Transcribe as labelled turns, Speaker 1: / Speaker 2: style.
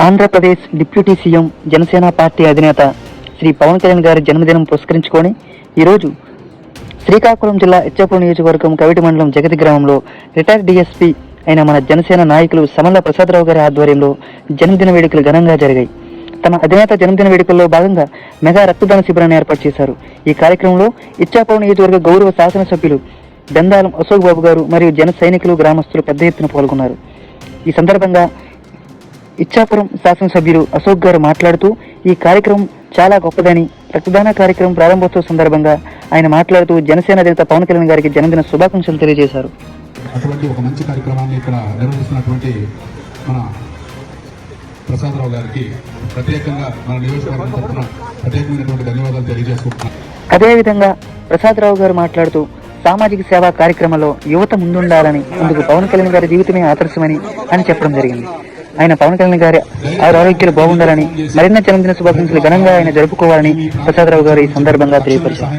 Speaker 1: Andhra Pradesh deputy CM Janasena party అధినేత శ్రీ పవన్ కళ్యాణ్ గారి జన్మదినం పురస్కరించుకొని ఈరోజు శ్రీకాకుళం జిల్లా ఇచ్చాపురం నియోజకవర్గం కవిటి మండలం జగతి గ్రామంలో రిటైర్డ్ డిఎస్పీ అయిన మన జనసేన నాయకులు సమల్ల ప్రసాదరావు గారి ఆధ్వర్యంలో జన్మదిన వేడుకలు ఘనంగా జరిగాయి. తమ అధినేత జన్మదిన వేడుకల్లో భాగంగా మెగా రక్తదాన శిబిరాన్ని ఏర్పాటు చేశారు. ఈ కార్యక్రమంలో ఇచ్చాపురం నియోజకవర్గ గౌరవ శాసనసభ్యులు బెందాలం అశోక్ బాబు గారు మరియు జన సైనికులు గ్రామస్తులు పెద్ద ఎత్తున పాల్గొన్నారు. ఈ సందర్భంగా ఇచ్చాపురం శాసనసభ్యులు అశోక్ గారు మాట్లాడుతూ ఈ కార్యక్రమం చాలా గొప్పదని రక్తదాన కార్యక్రమం ప్రారంభోత్సవ సందర్భంగా ఆయన మాట్లాడుతూ జనసేన అధినేత పవన్ కళ్యాణ్ గారికి జన్మదిన శుభాకాంక్షలు తెలియజేశారు.
Speaker 2: అటువంటి ఒక మంచి కార్యక్రమాన్ని ఇక్కడ నిర్వహిస్తున్నటువంటి మన ప్రసాదరావు గారికి ప్రత్యేకంగా మన నియోజకవర్గం తరఫున ప్రత్యేకమైనటువంటి ధన్యవాదాలు తెలియజేసుకుంటున్నాను.
Speaker 1: అదేవిధంగా ప్రసాదరావు గారు మాట్లాడుతూ సామాజిక సేవా కార్యక్రమంలో యువత ముందుండాలని అందుకు పవన్ కళ్యాణ్ గారి జీవితమే ఆదర్శమని అని చెప్పడం జరిగింది. ఆయన పవన్ కళ్యాణ్ గారి ఆరు ఆరోగ్యాలు బాగుండాలని మరిన్న జన్మదిన శుభాకాంక్షలు ఘనంగా ఆయన జరుపుకోవాలని ప్రసాదరావు గారు ఈ సందర్భంగా తెలియపరిచారు.